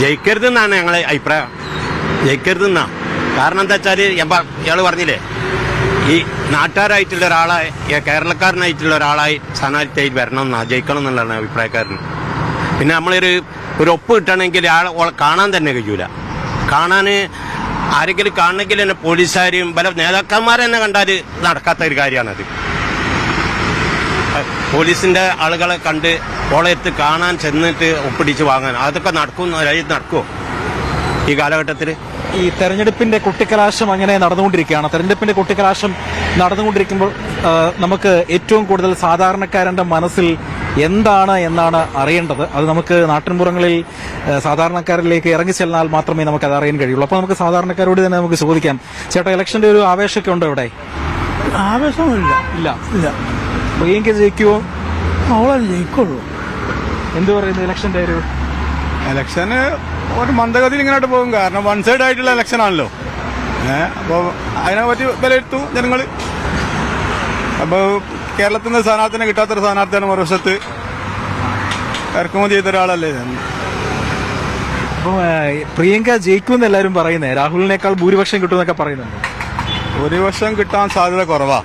ജയിക്കരുതെന്നാണ് ഞങ്ങളെ അഭിപ്രായം. ജയിക്കരുതെന്നാ. കാരണം എന്താ വെച്ചാൽ ഇയാൾ പറഞ്ഞില്ലേ? ഈ നാട്ടുകാരായിട്ടുള്ള ഒരാളായി കേരളക്കാരനായിട്ടുള്ള ഒരാളായി സ്ഥാനാർത്ഥിയായി വരണം എന്നാ ജയിക്കണം എന്നുള്ളതാണ് അഭിപ്രായക്കാരന്. പിന്നെ നമ്മളൊരു ഒരു ഒപ്പ് കിട്ടണമെങ്കിൽ ആളെ കാണാൻ തന്നെ കഴിയൂല. കാണാൻ ആരെങ്കിലും കാണണമെങ്കിൽ തന്നെ പോലീസുകാരെയും പല നേതാക്കന്മാരെ തന്നെ കണ്ടാൽ നടക്കാത്ത ഒരു കാര്യമാണത് പോലീസിന്റെ ആളുകളെ കണ്ട് ഓളയത്ത് കാണാൻ ചെന്നിട്ട് ഒപ്പിടിച്ച് വാങ്ങാൻ. അതൊക്കെ നടക്കും നടക്കുമോ ഈ കാലഘട്ടത്തിൽ ഈ തെരഞ്ഞെടുപ്പിന്റെ കുട്ടിക്കലാശം അങ്ങനെ നടന്നുകൊണ്ടിരിക്കുകയാണ്. തെരഞ്ഞെടുപ്പിന്റെ കുട്ടിക്കലാശം നടന്നുകൊണ്ടിരിക്കുമ്പോൾ നമുക്ക് ഏറ്റവും കൂടുതൽ സാധാരണക്കാരന്റെ മനസ്സിൽ എന്താണ് എന്നാണ് അറിയേണ്ടത്. അത് നമുക്ക് നാട്ടിൻപുറങ്ങളിൽ സാധാരണക്കാരിലേക്ക് ഇറങ്ങി ചെന്നാൽ മാത്രമേ നമുക്ക് അത് അറിയാൻ കഴിയുള്ളൂ. അപ്പോൾ നമുക്ക് സാധാരണക്കാരോട് തന്നെ നമുക്ക് ചോദിക്കാം. ചേട്ടാ ഇലക്ഷന്റെ ഒരു ആവേശമൊക്കെ ഉണ്ടോ ഇവിടെ? ആവേശമില്ല ഇല്ല. ഇല്ല. പ്രിയങ്ക ജയിക്കുമോ അവളെ ജയിക്കുള്ളൂ. എന്ത് പറയുന്നത് ഇലക്ഷന്റെ ഒരു? ഇലക്ഷന് ഒരു മന്ദഗതിയിൽ ഇങ്ങോട്ട് പോകും. കാരണം വൺ സൈഡ് ആയിട്ടുള്ള ഇലക്ഷൻ ആണല്ലോ. ഏഹ് അപ്പോൾ അതിനെ പറ്റി വിലയിരുത്തും ജനങ്ങൾ അപ്പോൾ കേരളത്തിൽ നിന്ന് സ്ഥാനാർത്ഥിനെ കിട്ടാത്തൊരു സ്ഥാനാർത്ഥിയാണ് മറുവശത്ത് ഇറക്കുമതി ചെയ്ത ഒരാളല്ലേ ഞാൻ. അപ്പം പ്രിയങ്ക ജയിക്കുമെന്ന് എല്ലാവരും പറയുന്നേ. രാഹുലിനേക്കാൾ ഭൂരിപക്ഷം കിട്ടുമെന്നൊക്കെ പറയുന്നുണ്ട്. ഭൂരിപക്ഷം കിട്ടാൻ സാധ്യത കുറവാ.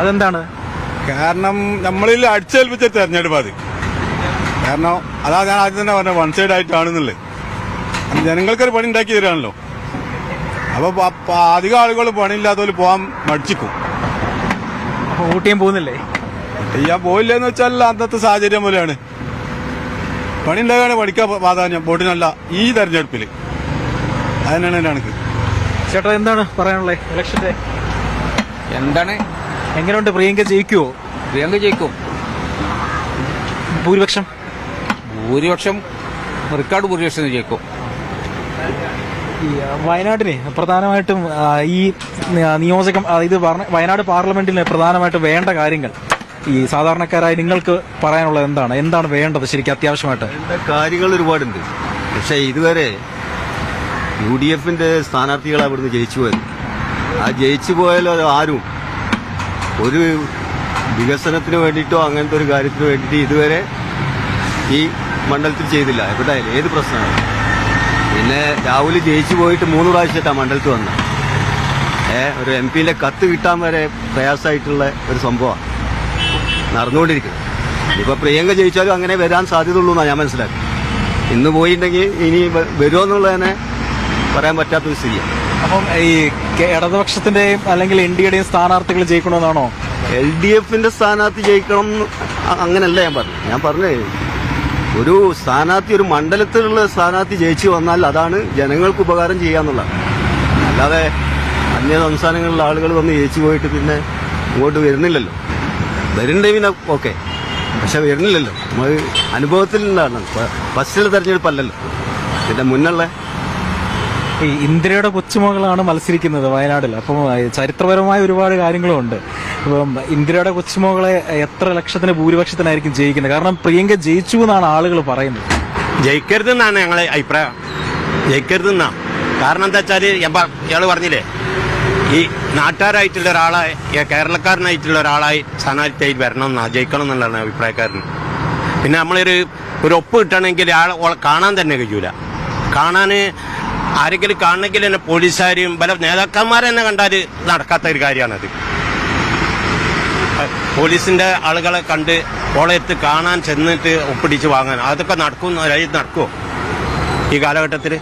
അതെന്താണ്? കാരണം നമ്മളിൽ അടിച്ചേൽപ്പിച്ച തെരഞ്ഞെടുപ്പ് അത്. കാരണം അതാ ഞാൻ ആദ്യം തന്നെ പറഞ്ഞത് വൺ സൈഡ് ആയിട്ടാണെന്നുള്ളത് അത് ജനങ്ങൾക്കൊരു പണി ഉണ്ടാക്കി തരാണല്ലോ. അപ്പോൾ അധികം ആളുകൾ പണിയില്ലാത്തവർ പോകാൻ മടിച്ചിക്കും. അപ്പൊ ഊട്ടിയും പോകുന്നില്ലേ? ചെയ്യാൻ പോയില്ല എന്ന് വെച്ചാൽ അന്നത്തെ സാഹചര്യം പോലെയാണ്. പണി ഉണ്ടാകാണ് പഠിക്കാൻ പ്രാധാന്യം ബോട്ടിനല്ല ഈ തെരഞ്ഞെടുപ്പിൽ അതിനാണ് എന്റെ കണക്ക്. ചേട്ടാ എന്താണ് പറയാനുള്ളത്? ഇലക്ഷൻ എന്താണ്? എങ്ങനെയുണ്ട് പ്രിയങ്ക ജയിക്കുവോ പ്രിയങ്ക ജയിക്കും. ഭൂരിപക്ഷം? ഭൂരിപക്ഷം റെക്കോർഡ് ഭൂരിപക്ഷം ജയിക്കും. വയനാട്ടിന് പ്രധാനമായിട്ടും ഈ നിയോജകം ഇത് പറഞ്ഞ- വയനാട് പാർലമെന്റിന് പ്രധാനമായിട്ടും വേണ്ട കാര്യങ്ങൾ. ഈ സാധാരണക്കാരായി നിങ്ങൾക്ക് പറയാനുള്ളത് എന്താണ്? എന്താണ് വേണ്ടത് ശരിക്കും അത്യാവശ്യമായിട്ട്? കാര്യങ്ങൾ ഒരുപാടുണ്ട്. പക്ഷെ ഇതുവരെ യു ഡി എഫിന്റെ സ്ഥാനാർത്ഥികൾ അവിടുന്ന് ജയിച്ചു പോയത്. ആ ജയിച്ചു പോയാലോ ആരും? ഒരു വികസനത്തിന് വേണ്ടിയിട്ടോ അങ്ങനത്തെ ഒരു കാര്യത്തിന് വേണ്ടിയിട്ട് ഇതുവരെ ഈ മണ്ഡലത്തിൽ ചെയ്തില്ല. എവിടെയായാലും ഏത് പ്രശ്നമാണ് പിന്നെ രാഹുൽ ജയിച്ചു പോയിട്ട് മൂന്ന് പ്രാവശ്യമായിട്ടാണ് മണ്ഡലത്തിൽ വന്നത് ഏ ഒരു എം പിന്റെ കത്ത് കിട്ടാൻ വരെ പ്രയാസമായിട്ടുള്ള ഒരു സംഭവമാണ്. നടന്നുകൊണ്ടിരിക്കുന്നത്. ഇനിയിപ്പോൾ പ്രിയങ്ക ജയിച്ചാലും അങ്ങനെ വരാൻ സാധ്യതയുള്ളൂ എന്നാണ് ഞാൻ മനസ്സിലാക്കി ഇന്ന് പോയിട്ടുണ്ടെങ്കിൽ ഇനി വരുമോ വരുമോ തന്നെ പറയാൻ പറ്റാത്തൊരു സ്ഥിതിയാണ്. അപ്പം ഈ ഇടതുപക്ഷത്തിന്റെയും അല്ലെങ്കിൽ എൻ ഡി എയുടെയും സ്ഥാനാർത്ഥികൾ ജയിക്കണമെന്നാണോ? എൽ ഡി എഫിന്റെ സ്ഥാനാർത്ഥി ജയിക്കണം അങ്ങനല്ല ഞാൻ പറഞ്ഞു ഞാൻ പറഞ്ഞേ ഒരു സ്ഥാനാർത്ഥി ഒരു മണ്ഡലത്തിലുള്ള സ്ഥാനാർത്ഥി ജയിച്ചു വന്നാൽ അതാണ് ജനങ്ങൾക്ക് ഉപകാരം ചെയ്യാന്നുള്ളത് അല്ലാതെ അന്യ സംസ്ഥാനങ്ങളിലെ ആളുകൾ വന്ന് ജയിച്ചു പോയിട്ട് പിന്നെ ഇങ്ങോട്ട് വരുന്നില്ലല്ലോ. വരുന്നുണ്ടെങ്കിൽ പിന്നെ ഓക്കെ. പക്ഷെ വരുന്നില്ലല്ലോ. നമ്മൾ അനുഭവത്തിൽ നിന്നാണ്. ഫസ്റ്റിലെ തെരഞ്ഞെടുപ്പല്ലല്ലോ പിന്നെ മുന്നുള്ള ഈ ഇന്ദിരയുടെ കൊച്ചുമകളാണ് മത്സരിക്കുന്നത് വയനാട്ടിൽ. അപ്പം ചരിത്രപരമായ ഒരുപാട് കാര്യങ്ങളുണ്ട്. അപ്പം ഇന്ദിരയുടെ കൊച്ചുമകളെ എത്ര ലക്ഷത്തിന് ഭൂരിപക്ഷത്തിനായിരിക്കും ജയിക്കുന്നത്? കാരണം പ്രിയങ്ക ജയിച്ചു എന്നാണ് ആളുകൾ പറയുന്നത്. ജയിക്കരുതെന്നാണ് ഞങ്ങളെ അഭിപ്രായം. ജയിക്കരുതെന്നാ. കാരണം എന്താ വെച്ചാൽ ഇയാൾ പറഞ്ഞില്ലേ? ഈ നാട്ടുകാരായിട്ടുള്ള ഒരാളായി കേരളക്കാരനായിട്ടുള്ള ഒരാളായി സ്ഥാനാർത്ഥിയായി വരണം എന്നാ ജയിക്കണം എന്നുള്ളതാണ് അഭിപ്രായക്കാരന്. പിന്നെ നമ്മളൊരു ഒരു ഒപ്പ് കിട്ടണമെങ്കിൽ ആളെ കാണാൻ തന്നെ കഴിയൂല. കാണാൻ ആരെങ്കിലും കാണണമെങ്കിൽ തന്നെ പോലീസുകാരെയും പല നേതാക്കന്മാരെ തന്നെ കണ്ടാൽ നടക്കാത്ത ഒരു കാര്യമാണത്. പോലീസിന്റെ ആളുകളെ കണ്ട് ഓളയത്ത് കാണാൻ ചെന്നിട്ട് ഒപ്പിടിച്ച് വാങ്ങാൻ. അതൊക്കെ നടക്കും നടക്കുമോ ഈ കാലഘട്ടത്തിൽ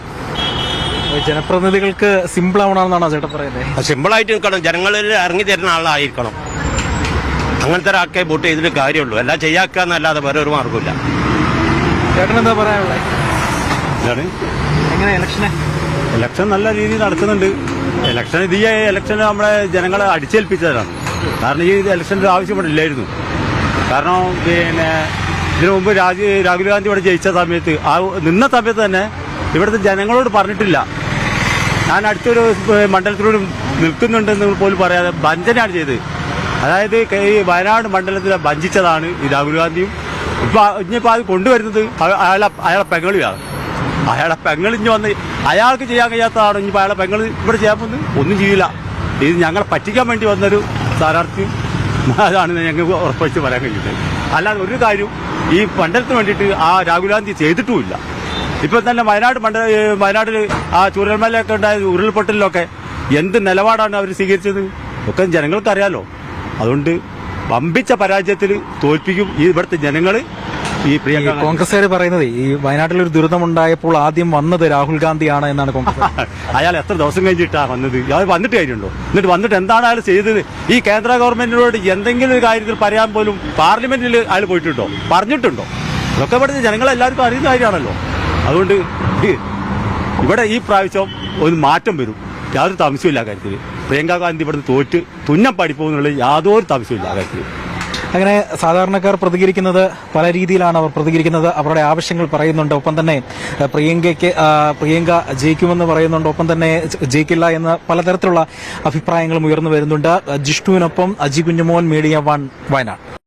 ജനപ്രതിനിധികൾക്ക് സിമ്പിൾ ആവണമെന്നാണോ ചേട്ടൻ പറയുന്നത് സിമ്പിൾ ആയിട്ട് നിൽക്കണം. ജനങ്ങളിൽ ഇറങ്ങി തരുന്ന ആളായിരിക്കണം. അങ്ങനത്തെ ഒരാൾക്കെ വോട്ട് ചെയ്തിട്ട് കാര്യമുള്ളൂ. എല്ലാം ചെയ്യാക്കുക എന്നല്ലാതെ വേറെ ഒരു മാർഗമില്ല ചേട്ടൻ എന്താ പറയാനുള്ളത് എങ്ങനെ ഇലക്ഷനെ ഇലക്ഷൻ നല്ല രീതിയിൽ നടക്കുന്നുണ്ട്. ഇലക്ഷൻ ഇത് ഇലക്ഷൻ നമ്മളെ ജനങ്ങളെ അടിച്ചേൽപ്പിച്ചതാണ്. കാരണം ഈ ഇലക്ഷന്റെ ആവശ്യപ്പെട്ടില്ലായിരുന്നു കാരണം പിന്നെ ഇതിനു മുമ്പ് രാജീവ് രാഹുൽ ഗാന്ധി ഇവിടെ ജയിച്ച സമയത്ത് ആ നിന്ന സമയത്ത് തന്നെ ഇവിടുത്തെ ജനങ്ങളോട് പറഞ്ഞിട്ടില്ല. ഞാൻ അടുത്തൊരു മണ്ഡലത്തിലൂടെ നിൽക്കുന്നുണ്ടെന്ന് പോലും പറയാതെ വഞ്ചനയാണ് ചെയ്തത്. അതായത് ഈ വയനാട് മണ്ഡലത്തിലെ വഞ്ചിച്ചതാണ് ഈ രാഹുൽ ഗാന്ധിയും. ഇപ്പൊ ഇനിയിപ്പോൾ അത് കൊണ്ടുവരുന്നത് അയ- അയാളെ അയാളെ പെങ്ങളിയാണ്. അയാളെ പെങ്ങൾ ഇഞ്ഞ് വന്ന് അയാൾക്ക് ചെയ്യാൻ കഴിയാത്തതാണ് ഇനി അയാളെ പെങ്ങൾ ഇവിടെ ചെയ്യാൻ പോകുന്നത് ഒന്നും ചെയ്യില്ല. ഇത് ഞങ്ങളെ പറ്റിക്കാൻ വേണ്ടി വന്നൊരു സ്ഥാനാർത്ഥി അതാണ് ഞങ്ങൾക്ക് ഉറപ്പിച്ച് പറയാൻ കഴിയുന്നത്. അല്ലാതെ ഒരു കാര്യം ഈ മണ്ഡലത്തിന് വേണ്ടിയിട്ട് ആ രാഹുൽ ഗാന്ധി ചെയ്തിട്ടുമില്ല. ഇപ്പൊ തന്നെ വയനാട് മണ്ഡല വയനാട്ടിൽ ആ ചൂരൽമലയൊക്കെ ഉണ്ടായ ഉരുൾപൊട്ടലിലൊക്കെ എന്ത് നിലപാടാണ് അവർ സ്വീകരിച്ചത്? ഒക്കെ ജനങ്ങൾക്കറിയാലോ. അതുകൊണ്ട് വമ്പിച്ച പരാജയത്തിൽ തോൽപ്പിക്കും ഈ ഇവിടുത്തെ ജനങ്ങൾ ഈ കോൺഗ്രസ്സുകാർ പറയുന്നത് ഈ വയനാട്ടിൽ ഒരു ദുരിതമുണ്ടായപ്പോൾ ആദ്യം വന്നത് രാഹുൽ ഗാന്ധിയാണ് എന്നാണ് കോൺഗ്രസ് അയാൾ എത്ര ദിവസം കഴിഞ്ഞിട്ടാണ് വന്നത്? അയാൾ വന്നിട്ട് കാര്യമുണ്ടോ എന്നിട്ട് വന്നിട്ട് എന്താണ് അയാൾ ചെയ്തത്? ഈ കേന്ദ്ര ഗവൺമെന്റിനോട് എന്തെങ്കിലും ഒരു കാര്യത്തിൽ പറയാൻ പോലും പാർലമെന്റിൽ അയാൾ പോയിട്ടുണ്ടോ? പറഞ്ഞിട്ടുണ്ടോ? ഇതൊക്കെ പറഞ്ഞ് ജനങ്ങളെല്ലാവർക്കും അറിയുന്ന കാര്യമാണല്ലോ. അതുകൊണ്ട് ഇവിടെ ഈ പ്രാവശ്യം ഒരു മാറ്റം വരും. യാതൊരു താമസവും ഇല്ല കാര്യത്തിൽ. പ്രിയങ്ക ഗാന്ധി ഇവിടുന്ന് തോറ്റ് തുന്നം പഠിപ്പോന്നുള്ള യാതൊരു താമസവും ഇല്ല കാര്യത്തിൽ. അങ്ങനെ സാധാരണക്കാർ പ്രതികരിക്കുന്നത് പല രീതിയിലാണ് അവർ പ്രതികരിക്കുന്നത്. അവരുടെ ആവശ്യങ്ങൾ പറയുന്നുണ്ട്. ഒപ്പം തന്നെ പ്രിയങ്കയ്ക്ക് പ്രിയങ്ക ജയിക്കുമെന്ന് പറയുന്നുണ്ട്. ഒപ്പം തന്നെ ജയിക്കില്ല എന്ന് പലതരത്തിലുള്ള അഭിപ്രായങ്ങളും ഉയർന്നു വരുന്നുണ്ട്. ജിഷ്ണുവിനൊപ്പം അജി കുഞ്ഞുമോൻ മീഡിയ വൺ വയനാട്.